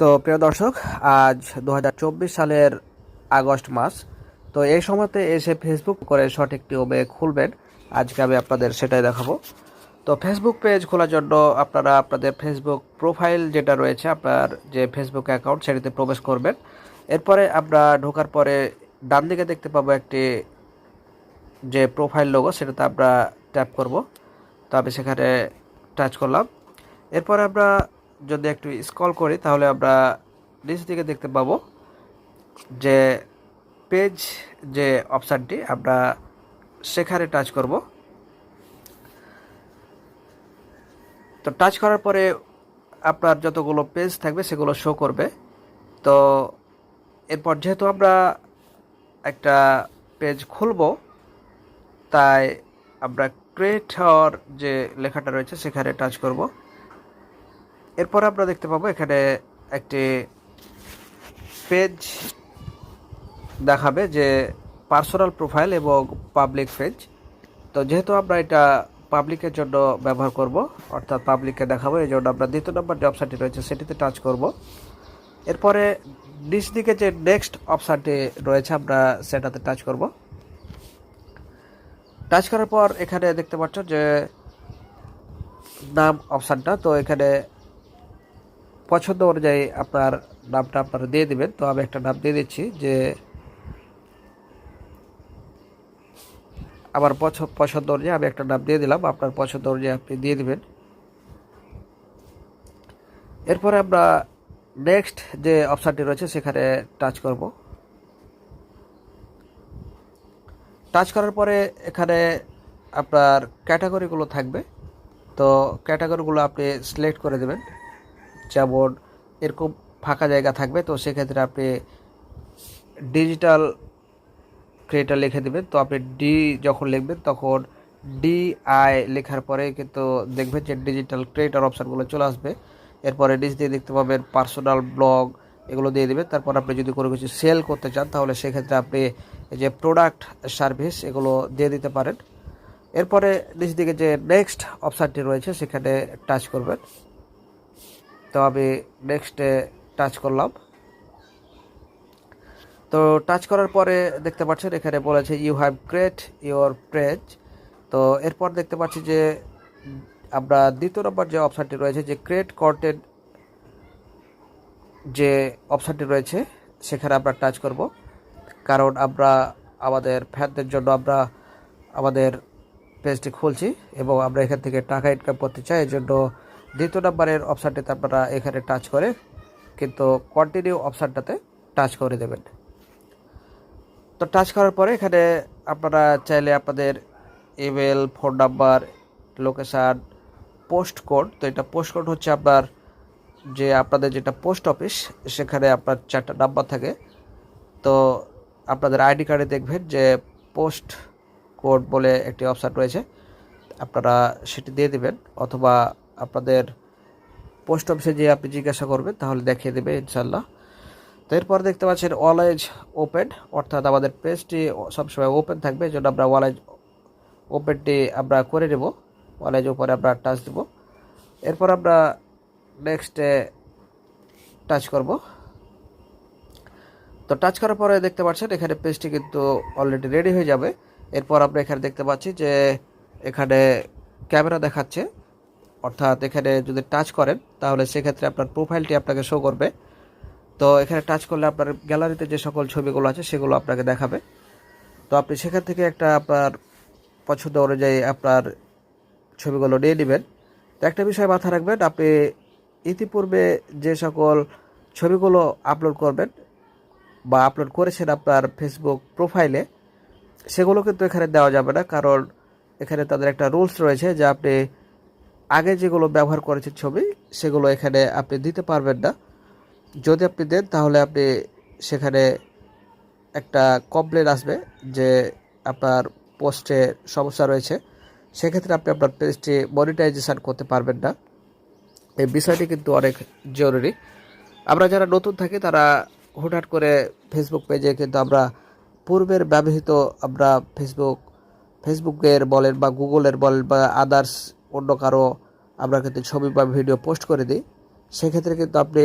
তো প্রিয় দর্শক, আজ দু হাজার চব্বিশ সালের আগস্ট মাস। তো এই সময়তে এসে ফেসবুক করে সঠিক নিয়মে খুলবেন। আজকে আমি আপনাদের সেটাই দেখাবো। তো ফেসবুক পেজ খোলার জন্য আপনারা আপনাদের ফেসবুক প্রোফাইল যেটা রয়েছে, আপনার যে ফেসবুক অ্যাকাউন্ট সেটিতে প্রবেশ করবেন। এরপরে আমরা ঢোকার পরে ডান দিকে দেখতে পাবো একটি যে প্রোফাইল লোগো সেটাতে আমরা ট্যাপ করব। তো আমি সেখানে টাচ করলাম। এরপরে আমরা যদি একটু স্ক্রল করি, তাহলে আমরা নিচ দিকে দেখতে পাবো যে পেজ যে অপশানটি আমরা সেখানে টাচ করব। তো টাচ করার পরে আপনার যতগুলো পেজ থাকবে, সেগুলো শো করবে। তো এরপর যেহেতু আমরা একটা পেজ খুলবো, তাই আমরা ক্রিয়েটর যে লেখাটা রয়েছে, সেখানে টাচ করব। এরপর আমরা দেখতে পাবো এখানে একটি পেজ দেখাবে যে পার্সোনাল প্রোফাইল এবং পাবলিক পেজ তো যেহেতু আমরা এটা পাবলিকের জন্য ব্যবহার করব, অর্থাৎ পাবলিককে দেখাবো, এই জন্য আমরা দ্বিতীয় নম্বর যে অপশানটি রয়েছে সেটিতে টাচ করব। এরপরে নিচ দিকে যে নেক্সট অপশানটি রয়েছে আমরা সেটাতে টাচ করব। টাচ করার পর এখানে দেখতে পাচ্ছ যে নাম অপশানটা তো এখানে পছন্দ অনুযায়ী আপনার নামটা আপনারা দিয়ে দিবেন। তো আমি একটা নাম দিয়ে দিচ্ছি যে আমার পছ- পছন্দ অনুযায়ী আমি একটা নাম দিয়ে দিলাম। আপনার পছন্দ অনুযায়ী আপনি দিয়ে দিবেন। এরপরে আমরা নেক্সট যে অপশানটি রয়েছে, সেখানে টাচ করব। টাচ করার পরে এখানে আপনার ক্যাটাগরিগুলো থাকবে। তো ক্যাটাগরিগুলো আপনি সিলেক্ট করে দেবেন। যেমন এরকম ফাঁকা জায়গা থাকবে, তো সেক্ষেত্রে আপনি ডিজিটাল ক্রিয়েটার লিখে দেবেন। তো আপনি ডি যখন লিখবেন, তখন ডি আই লেখার পরে কিন্তু দেখবেন যে ডিজিটাল ক্রিয়েটার অপশানগুলো চলে আসবে। এরপরে নিচ দিয়ে দেখতে পাবেন পার্সোনাল ব্লগ এগুলো দিয়ে দেবেন। তারপর আপনি যদি কোনো কিছু সেল করতে চান, তাহলে সেক্ষেত্রে আপনি যে প্রোডাক্ট সার্ভিস এগুলো দিয়ে দিতে পারেন। এরপরে নিচ দিকে যে নেক্সট অপশানটি রয়েছে, সেখানে টাচ করবেন। তো আমি নেক্সটে টাচ করলাম। তো টাচ করার পরে দেখতে পাচ্ছেন, এখানে বলেছে you have create your page তো এরপর দেখতে পাচ্ছি যে, আমরা দ্বিতীয় নম্বর যে অপশানটি রয়েছে, যে ক্রিয়েট কন্টেন্ট যে অপশানটি রয়েছে, সেখানে আমরা টাচ করব। কারণ আমরা আমাদের ফ্যানদের জন্য আমরা আমাদের পেজটি খুলছি এবং আমরা এখান থেকে টাকা ইনকাম করতে চাই এই জন্য দ্বিতীয় নাম্বারের অপশানটিতে আপনারা এখানে টাচ করে কিন্তু কন্টিনিউ অপশানটাতে টাচ করে দেবেন। তো টাচ করার পরে এখানে আপনারা চাইলে আপনাদের email phone number location post code তো এটা পোস্ট কোড হচ্ছে আপনার যে আপনাদের যেটা পোস্ট অফিস সেখানে আপনার চারটা নাম্বার থাকে। তো আপনাদের আইডি কার্ডে দেখবেন যে পোস্ট কোড বলে একটি অপশান রয়েছে। আপনারা সেটি দিয়ে দেবেন অথবা আপনাদের পোস্ট অফিসে যে আপনি জিজ্ঞাসা করবেন, তাহলে দেখিয়ে দেবে ইনশাল্লাহ তো এরপর দেখতে পাচ্ছেন ওয়ালেজ ওপেন অর্থাৎ আমাদের পেজটি সবসময় ওপেন থাকবে জন্য আমরা ওয়ালেজ ওপেনটি আমরা করে নেব। ওয়ালেজ উপরে আমরা টাচ দেব। এরপর আমরা নেক্সটে টাচ করব। তো টাচ করার পরে দেখতে পাচ্ছেন, এখানে পেজটি কিন্তু অলরেডি রেডি হয়ে যাবে। এরপর আমরা এখানে দেখতে পাচ্ছি যে, এখানে ক্যামেরা দেখাচ্ছে। অর্থাৎ এখানে যদি টাচ করেন, তাহলে সেক্ষেত্রে আপনার প্রোফাইলটি আপনাকে শো করবে। তো এখানে টাচ করলে আপনার গ্যালারিতে যে সকল ছবিগুলো আছে, সেগুলো আপনাকে দেখাবে। তো আপনি সেখান থেকে একটা আপনার পছন্দ অনুযায়ী আপনার ছবিগুলো নিয়ে নেবেন। তো একটা বিষয় মাথায় রাখবেন, আপনি ইতিপূর্বে যে সকল ছবিগুলো আপলোড করবেন বা আপলোড করেছেন আপনার ফেসবুক প্রোফাইলে সেগুলো কিন্তু এখানে দেওয়া যাবে না, কারণ এখানে তাদের একটা রুলস রয়েছে যে আপনি আগে যেগুলো ব্যবহার করেছেন ছবি, সেগুলো এখানে আপনি দিতে পারবেন না। যদি আপনি দেন, তাহলে আপনি সেখানে একটা কমপ্লেন আসবে যে আপনার পোস্টে সমস্যা রয়েছে। সেক্ষেত্রে আপনি আপনার পেজটি মনিটাইজেশান করতে পারবেন না। এই বিষয়টি কিন্তু অনেক জরুরি। আমরা যারা নতুন থাকি, তারা হুটহাট করে ফেসবুক পেজে কিন্তু আমরা পূর্বের ব্যবহৃত আমরা ফেসবুক ফেসবুকের বলেন বা গুগলের বলেন বা আদার্স অন্য কারও আমরা কিন্তু ছবি বা ভিডিও পোস্ট করে দিই, সেক্ষেত্রে কিন্তু আপনি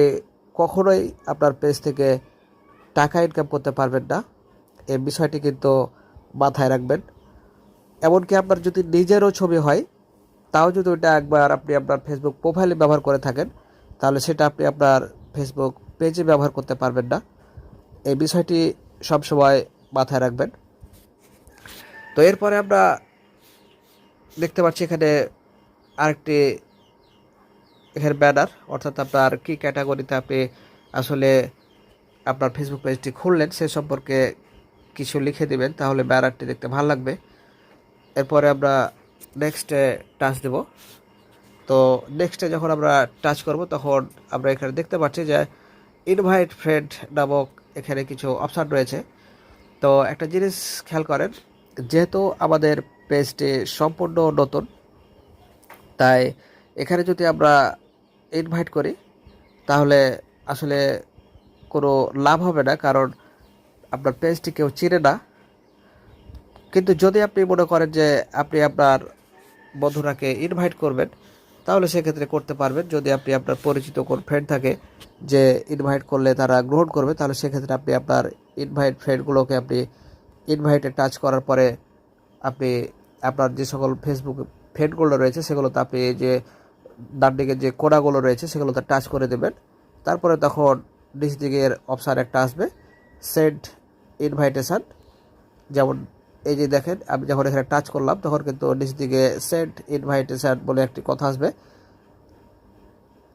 কখনোই আপনার পেজ থেকে টাকা ইনকাম করতে পারবেন না। এই বিষয়টি কিন্তু মাথায় রাখবেন। এমনকি আপনার যদি নিজেরও ছবি হয়, তাও যদি ওইটা একবার আপনি আপনার ফেসবুক প্রোফাইলে ব্যবহার করে থাকেন, তাহলে সেটা আপনি আপনার ফেসবুক পেজে ব্যবহার করতে পারবেন না। এই বিষয়টি সবসময় মাথায় রাখবেন। তো এরপরে আমরা দেখতে পাচ্ছি এখানে আরেকটি এখানে ব্যানার অর্থাৎ আপনার কী ক্যাটাগরিতে আপনি আসলে আপনার ফেসবুক পেজটি খুললেন, সে সম্পর্কে কিছু লিখে দেবেন, তাহলে ব্যানারটি দেখতে ভালো লাগবে। এরপরে আমরা নেক্সটে টাচ দেব। তো নেক্সটে যখন আমরা টাচ করব, তখন আমরা এখানে দেখতে পাচ্ছি যে ইনভাইট ফ্রেন্ড নামক এখানে কিছু অপশান রয়েছে। তো একটা জিনিস খেয়াল করেন, যেহেতু আমাদের পেজটি সম্পূর্ণ নতুন তাই এখানে যদি আমরা ইনভাইট করি, তাহলে আসলে কোনো লাভ হবে না, কারণ আপনার পেজটি কেউ চিনে না। কিন্তু যদি আপনি মনে করেন যে আপনি আপনার বন্ধুরাকে ইনভাইট করবেন, তাহলে সেক্ষেত্রে করতে পারবেন। যদি আপনি আপনার পরিচিত কোন ফ্রেন্ড থাকে যে ইনভাইট করলে তারা গ্রহণ করবে, তাহলে সেক্ষেত্রে আপনি আপনার ইনভাইট ফ্রেন্ডগুলোকে আপনি ইনভাইটে টাচ করার পরে আপনি আপনার যে সকল ফেসবুক ফ্রেন্ডগুলো রয়েছে সেগুলোতে আপনি এই যে ডান দিকে যে কোডাগুলো রয়েছে, সেগুলো সেগুলোতে টাচ করে দেবেন। তারপরে তখন নিচ দিকের অপশান একটা আসবে, সেন্ড ইনভাইটেশান। যেমন এই যে দেখেন, আমি যখন এখানে টাচ করলাম, তখন কিন্তু নিচ দিকে সেন্ড ইনভাইটেশান বলে একটি কথা আসবে।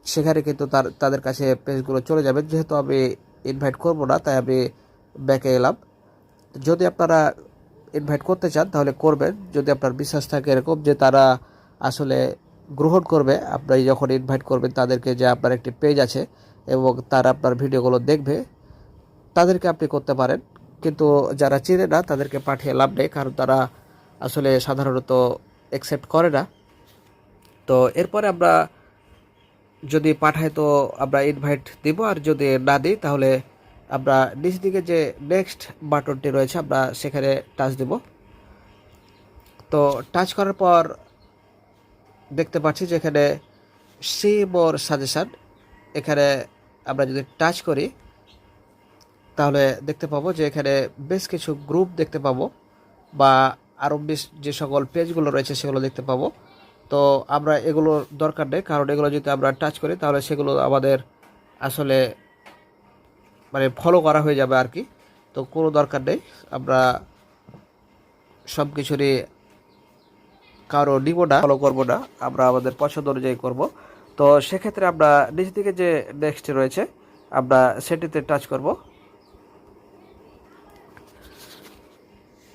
সেখানে কিন্তু তার, তাদের কাছে পেজগুলো চলে যাবে। যেহেতু আমি ইনভাইট করব না, তাই আমি ব্যাকে এলাম। যদি আপনারা ইনভাইট করতে চান, তাহলে করবেন। যদি আপনার বিশ্বাস থাকে এরকম যে তারা আসলে গ্রহণ করবে আপনি যখন ইনভাইট করবেন তাদেরকে যে আপনার একটি পেজ আছে এবং তারা আপনার ভিডিওগুলো দেখবে, তাদেরকে আপনি করতে পারেন। কিন্তু যারা চেনে না, তাদেরকে পাঠিয়ে লাভ নেই, কারণ তারা আসলে সাধারণত অ্যাকসেপ্ট করে না। তো এরপরে আমরা যদি পাঠাই তো আমরা ইনভাইট দিব, আর যদি না দিই, তাহলে আমরা নিচ দিকে যে নেক্সট বাটনটি রয়েছে, আমরা সেখানে টাচ দেব। তো টাচ করার পর দেখতে পাচ্ছি যে এখানে সি মোর সাজেশান এখানে আমরা যদি টাচ করি, তাহলে দেখতে পাবো যে এখানে বেশ কিছু গ্রুপ দেখতে পাবো, বা আরও বেশ যে সকল পেজগুলো রয়েছে সেগুলো দেখতে পাবো। তো আমরা এগুলোর দরকার নেই, কারণ এগুলো যদি আমরা টাচ করি, তাহলে সেগুলো আমাদের আসলে মানে ফলো করা হয়ে যাবে আর কি। তো কোনো দরকার নেই। আমরা সব কিছুরই কারও নিব না ফলো করব না। আমরা আমাদের পছন্দ অনুযায়ী করব। তো সেক্ষেত্রে আমরা নিচ দিকে যে নেক্সট রয়েছে, আমরা সেটিতে টাচ করব।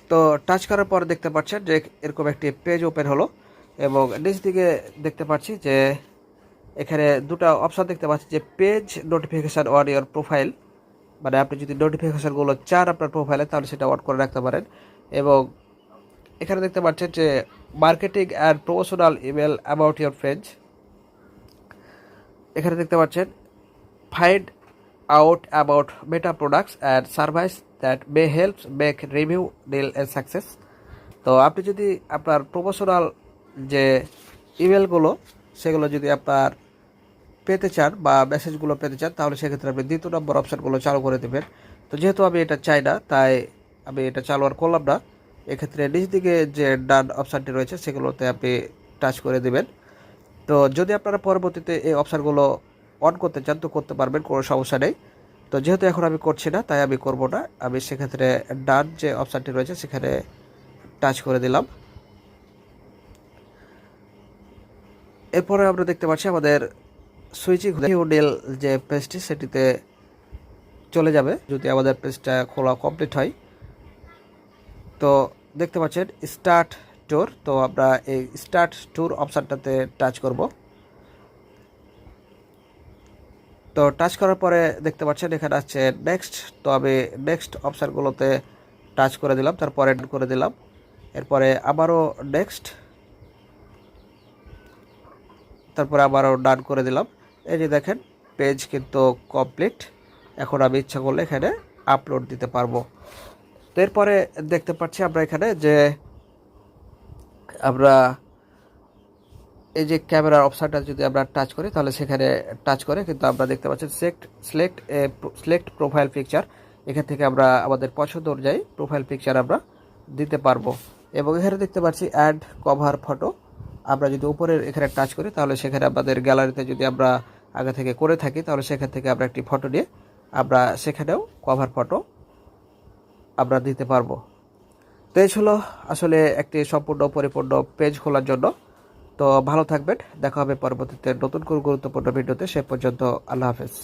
তো টাচ করার পর দেখতে পাচ্ছেন যে এরকম একটি পেজ ওপেন হলো এবং নিচ দিকে দেখতে পাচ্ছি যে এখানে দুটো অপশান দেখতে পাচ্ছি যে page notification on your profile মানে আপনি যদি নোটিফিকেশানগুলো চান আপনার প্রোফাইলে তাহলে সেটা অন করে রাখতে পারেন। এবং এখানে দেখতে পাচ্ছেন যে marketing and promotional email about your friends এখানে দেখতে পাচ্ছেন find out about Meta products and service that may help make review deal a success তো আপনি যদি আপনার প্রমোশনাল যে ইমেলগুলো সেগুলো যদি আপনার পেতে চান বা মেসেজগুলো পেতে চান, তাহলে সেক্ষেত্রে আপনি দ্বিতীয় নম্বর অপশানগুলো চালু করে দেবেন। তো যেহেতু আমি এটা চাই না, তাই আমি এটা চালু আর করলাম না, এক্ষেত্রে নিচ দিকে যে ডান অপশানটি রয়েছে, সেগুলোতে আপনি টাচ করে দেবেন। তো যদি আপনারা পরবর্তীতে এই অপশানগুলো অন করতে চান, তো করতে পারবেন, কোনো সমস্যা নেই। তো যেহেতু এখন আমি করছি না, তাই আমি করব না। আমি সেক্ষেত্রে ডান যে অপশানটি রয়েছে, সেখানে টাচ করে দিলাম। এরপরে আমরা দেখতে পাচ্ছি আমাদের সুইচিং ডিল যে পেজটি সেটিতে চলে যাবে, যদি আমাদের পেজটা খোলা কমপ্লিট হয়। তো দেখতে পাচ্ছেন স্টার্ট ট্যুর তো আমরা এই স্টার্ট ট্যুর অপশানটাতে টাচ করব। তো টাচ করার পরে দেখতে পাচ্ছেন, এখানে আছে নেক্সট তো আমি নেক্সট অপশানগুলোতে টাচ করে দিলাম, তারপরে করে দিলাম। এরপরে আবারও নেক্সট তারপরে আবারও ডান করে দিলাম। এই যে দেখেন পেজ কিন্তু কমপ্লিট এখন আমি ইচ্ছা করলে এখানে আপলোড দিতে পারব। তো এরপরে দেখতে পাচ্ছি আমরা এখানে যে আমরা এই যে ক্যামেরার অপশানটা যদি আমরা টাচ করি, তাহলে সেখানে টাচ করে কিন্তু আমরা দেখতে পাচ্ছি select select select profile picture এখান থেকে আমরা আমাদের পছন্দ অনুযায়ী প্রোফাইল পিকচার আমরা দিতে পারব। এবং এখানে দেখতে পাচ্ছি অ্যাড কভার ফটো আমরা যদি উপরের এখানে টাচ করি, তাহলে সেখানে আমাদের গ্যালারিতে যদি আমরা আগে থেকে করে থাকি, তাহলে সেখান থেকে আমরা একটি ফটো নিয়ে আমরা সেখানেও কভার ফটো আমরা দিতে পারব। তো এই ছিল আসলে একটি সম্পূর্ণ পরিপূর্ণ পেজ খোলার জন্য। তো ভালো থাকবেন, দেখা হবে পরবর্তীতে নতুন কোনো গুরুত্বপূর্ণ ভিডিওতে সে পর্যন্ত আল্লাহ হাফেজ।